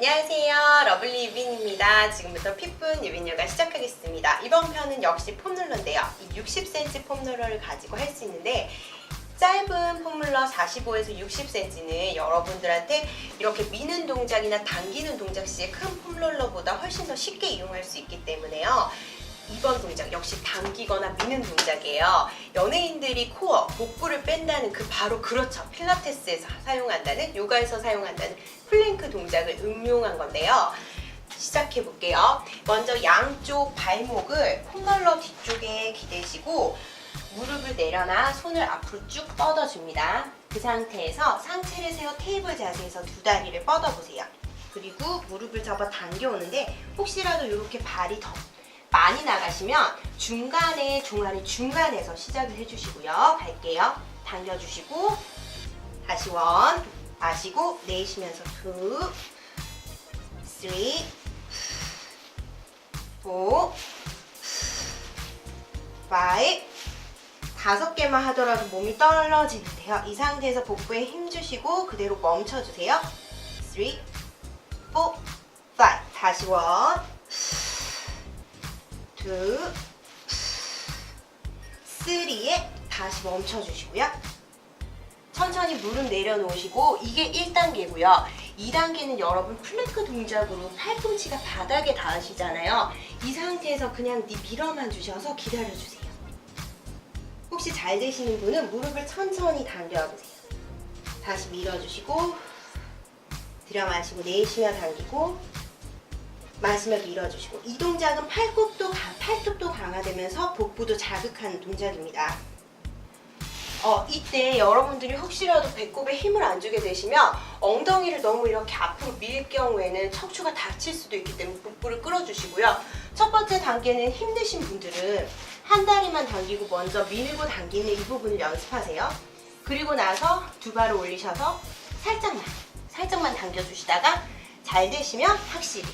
안녕하세요. 러블리 유빈입니다. 지금부터 핏분 유빈 요가 시작하겠습니다. 이번 편은 역시 폼롤러인데요. 이 60cm 폼롤러를 가지고 할 수 있는데 짧은 폼롤러 45에서 60cm는 여러분들한테 이렇게 미는 동작이나 당기는 동작 시에 큰 폼롤러보다 훨씬 더 쉽게 이용할 수 있기 때문에요. 이번 동작 역시 당기거나 미는 동작이에요. 연예인들이 코어, 복부를 뺀다는 그 바로 그렇죠. 필라테스에서 사용한다는 요가에서 사용한다는 플랭크 동작을 응용한 건데요. 시작해 볼게요. 먼저 양쪽 발목을 폼롤러 뒤쪽에 기대시고 무릎을 내려놔 손을 앞으로 쭉 뻗어줍니다. 그 상태에서 상체를 세워 테이블 자세에서 두 다리를 뻗어보세요. 그리고 무릎을 잡아 당겨오는데 혹시라도 이렇게 발이 더 많이 나가시면 중간에 종아리 중간에서 시작을 해주시고요. 갈게요. 당겨주시고 다시 원 마시고 내쉬면서 투 쓰리 포 파이브 다섯 개만 하더라도 몸이 떨어지는데요. 이 상태에서 복부에 힘 주시고 그대로 멈춰주세요. 3, 4, 5 다시 원, 2, 3에 다시 멈춰주시고요. 천천히 무릎 내려놓으시고 이게 1단계고요. 2단계는 여러분 플랭크 동작으로 팔꿈치가 바닥에 닿으시잖아요. 이 상태에서 그냥 니 밀어만 주셔서 기다려주세요. 혹시 잘 되시는 분은 무릎을 천천히 당겨와 보세요. 다시 밀어주시고 들여 마시고 내쉬며 당기고 마시며 밀어주시고 이 동작은 팔굽도 강- 팔뚝도 강화되면서 복부도 자극하는 동작입니다. 어, 이때 여러분들이 혹시라도 배꼽에 힘을 안 주게 되시면 엉덩이를 너무 이렇게 앞으로 밀 경우에는 척추가 다칠 수도 있기 때문에 복부를 끌어주시고요. 첫 번째 단계는 힘드신 분들은 한 다리만 당기고 먼저 밀고 당기는 이 부분을 연습하세요. 그리고 나서 두 발을 올리셔서 살짝만, 살짝만 당겨주시다가 잘 되시면 확실히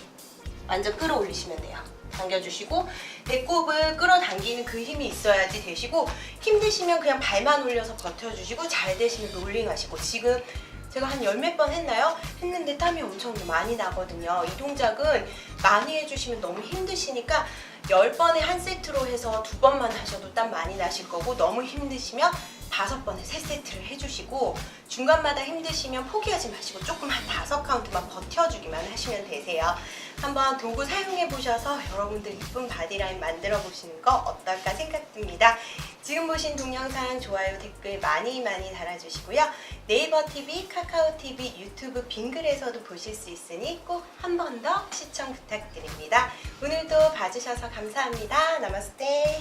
완전 끌어올리시면 돼요. 당겨주시고 배꼽을 끌어당기는 그 힘이 있어야지 되시고 힘드시면 그냥 발만 올려서 버텨주시고 잘 되시면 롤링 하시고 지금 제가 한 열 몇 번 했나요? 했는데 땀이 엄청 많이 나거든요. 이 동작은 많이 해주시면 너무 힘드시니까 열 번에 한 세트로 해서 두 번만 하셔도 땀 많이 나실 거고 너무 힘드시면 다섯 번에 세 세트를 해주시고 중간마다 힘드시면 포기하지 마시고 조금 한 다섯 카운트만 버텨주기만 하시면 되세요. 한번 도구 사용해 보셔서 여러분들 이쁜 바디라인 만들어 보시는 거 어떨까 생각됩니다. 지금 보신 동영상 좋아요 댓글 많이 많이 달아주시고요. 네이버 TV, 카카오 TV, 유튜브 빙글에서도 보실 수 있으니 꼭 한 번 더 시청 부탁드립니다. 오늘도 봐주셔서 감사합니다. 나마스테.